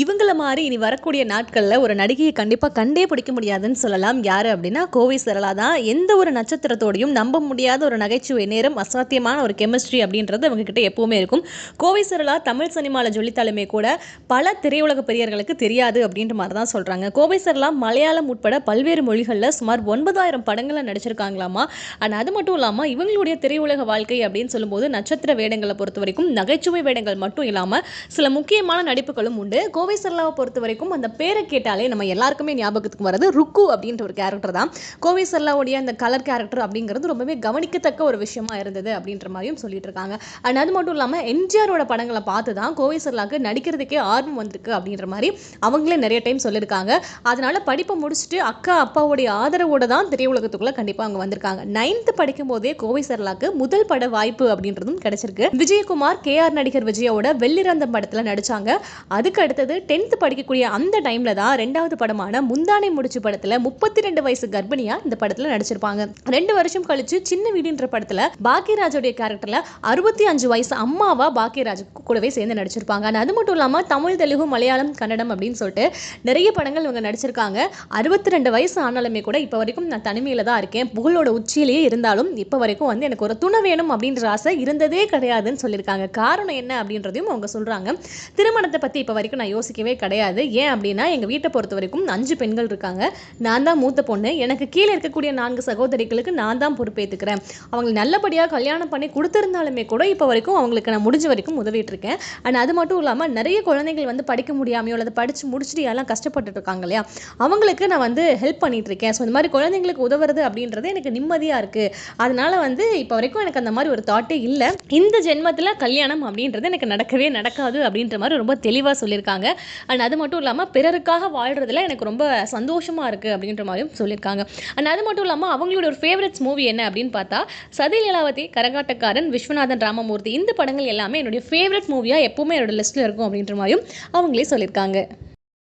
இவங்கள மாதிரி இனி வரக்கூடிய நாட்களில் ஒரு நடிகையை கண்டிப்பாக கண்டே பிடிக்க முடியாதுன்னு சொல்லலாம். யார் அப்படின்னா கோவை சரளா தான். எந்த ஒரு நட்சத்திரத்தோடையும் நம்ப முடியாத ஒரு நகைச்சுவை நேரம் அசாத்தியமான ஒரு கெமிஸ்ட்ரி அப்படின்றது அவங்கக்கிட்ட எப்போவுமே இருக்கும். கோவை சரளா தமிழ் சினிமாவில் ஜொலித்தாலுமே கூட பல திரையுலக பெரியர்களுக்கு தெரியாது அப்படின்ற மாதிரி தான் சொல்கிறாங்க கோவை சரளா மலையாளம் உட்பட பல்வேறு மொழிகளில் சுமார் ஒன்பதாயிரம் படங்களில் நடிச்சிருக்காங்களாமா? அண்ட் அது மட்டும் இல்லாமல் இவங்களுடைய திரையுலக வாழ்க்கை அப்படின்னு சொல்லும்போது நட்சத்திர வேடங்களை பொறுத்த வரைக்கும் நகைச்சுவை வேடங்கள் மட்டும் இல்லாமல் சில முக்கியமான நடிப்புகளும் உண்டு. கோவை சரளாவை பொறுத்த வரைக்கும் அந்த பேரை கேட்டாலே நம்ம எல்லாருக்குமே ஞாபகத்துக்கு வர்றது ருக்கு அப்படின்ற ஒரு கேரக்டர் தான். கோவை சரளாவுடைய அந்த கலர் கேரக்டர் அப்படிங்கிறது ரொம்பவே கவனிக்கத்தக்க ஒரு விஷயமா இருந்தது அப்படின்ற மாதிரியும் சொல்லிட்டு இருக்காங்க. அண்ட் அது மட்டும் இல்லாமல் எம்ஜிஆரோட படங்களை பார்த்து தான் கோவை சரளாக்கு நடிக்கிறதுக்கே ஆர்வம் வந்திருக்கு அப்படின்ற மாதிரி அவங்களே நிறைய டைம் சொல்லியிருக்காங்க அதனால படிப்பை முடிச்சுட்டு அக்கா அப்பாவுடைய ஆதரவோட தான் திரையுலகத்துக்குள்ள கண்டிப்பாக அவங்க வந்திருக்காங்க. நைன்த்து படிக்கும் போதே கோவை சரளாக்கு முதல் பட வாய்ப்பு அப்படின்றதும் கிடைச்சிருக்கு. விஜயகுமார் கே ஆர் நடிகர் விஜயோட வெள்ளிரந்தம் படத்தில் நடிச்சாங்க. அதுக்கு அடுத்தது டென்த்து படிக்கக்கூடிய அந்த டைம்ல தான் ரெண்டாவது படமான முந்தானை முடிச்சு படத்துல முப்பத்தி ரெண்டு வயசு கர்ப்பிணியாக இந்த படத்துல நடிச்சிருப்பாங்க. ரெண்டு வருஷம் கழிச்சு சின்ன வீடுன்ற படத்துல பாக்கியராஜோடைய கேரக்டர்ல அறுபத்தி அஞ்சு வயசு அம்மாவா பாக்கியராஜ் கூடவே சேர்ந்து நடிச்சிருப்பாங்க. And அது மட்டும் இல்லாமல் தமிழ் தெலுங்கு மலையாளம் கன்னடம் அப்படின்னு சொல்லிட்டு நிறைய படங்கள் இவங்க நடிச்சிருக்காங்க. அறுபத்தி ரெண்டு வயசு ஆனாலுமே கூட இப்போ வரைக்கும் நான் தனிமையில் தான் இருக்கேன். புகழோட உச்சியிலேயே இருந்தாலும் இப்போ வரைக்கும் வந்து எனக்கு ஒரு துணை வேணும் அப்படின்ற ஆசை இருந்ததே கிடையாதுன்னு சொல்லியிருக்காங்க. காரணம் என்ன அப்படின்றதையும் அவங்க சொல்றாங்க. திருமணத்தை பற்றி இப்போ வரைக்கும் நான் யோசிக்கவே கிடையாது. ஏன் அப்படின்னா எங்கள் வீட்டை பொறுத்த வரைக்கும் அஞ்சு பெண்கள் இருக்காங்க. நான் தான் மூத்த பொண்ணு. எனக்கு கீழே இருக்கக்கூடிய நான்கு சகோதரிகளுக்கு நான் தான் பொறுப்பேற்றுக்கிறேன் அவங்களை நல்லபடியாக கல்யாணம் பண்ணி கொடுத்துருந்தாலுமே கூட இப்போ வரைக்கும் அவங்களுக்கு நான் முடிஞ்ச வரைக்கும் உதவிட்டு இருக்கேன் அண்ட் அது மட்டும் இல்லாமல் நிறைய குழந்தைகள் வந்து படிக்க முடியாமையோ அல்லது படித்து முடிச்சுட்டு எல்லாம் கஷ்டப்பட்டுட்டு இருக்காங்க இல்லையா அவங்களுக்கு நான் வந்து ஹெல்ப் பண்ணிட்டு இருக்கேன் ஸோ இந்த மாதிரி குழந்தைங்களுக்கு உதவுறது அப்படின்றது எனக்கு நிம்மதியாக இருக்குது அதனால வந்து இப்போ வரைக்கும் எனக்கு அந்த மாதிரி ஒரு தாட்டே இல்லை. இந்த ஜென்மத்தில் கல்யாணம் அப்படின்றது எனக்கு நடக்கவே நடக்காது அப்படின்ற மாதிரி ரொம்ப தெளிவாக சொல்லியிருக்காங்க. அண்ட் அது மட்டும் இல்லாமல் பிறருக்காக வாழ்கிறதுல எனக்கு ரொம்ப சந்தோஷமாக இருக்குது அப்படின்ற மாதிரியும் சொல்லியிருக்காங்க. அண்ட் அது மட்டும் இல்லாமல் அவங்களோட ஒரு ஃபேவரட்ஸ் மூவி என்ன அப்படின்னு பார்த்தா சதி லீலாவதி கரகாட்டக்காரன் விஸ்வநாதன் ராமமூர்த்தி இந்த படங்கள் எல்லாமே என்னுடைய ஃபேவரட் மூவியாக எப்போவுமே என்னோட லிஸ்ட்டில் இருக்கும் அப்படின்ற மாதிரியும் அவங்களே சொல்லியிருக்காங்க.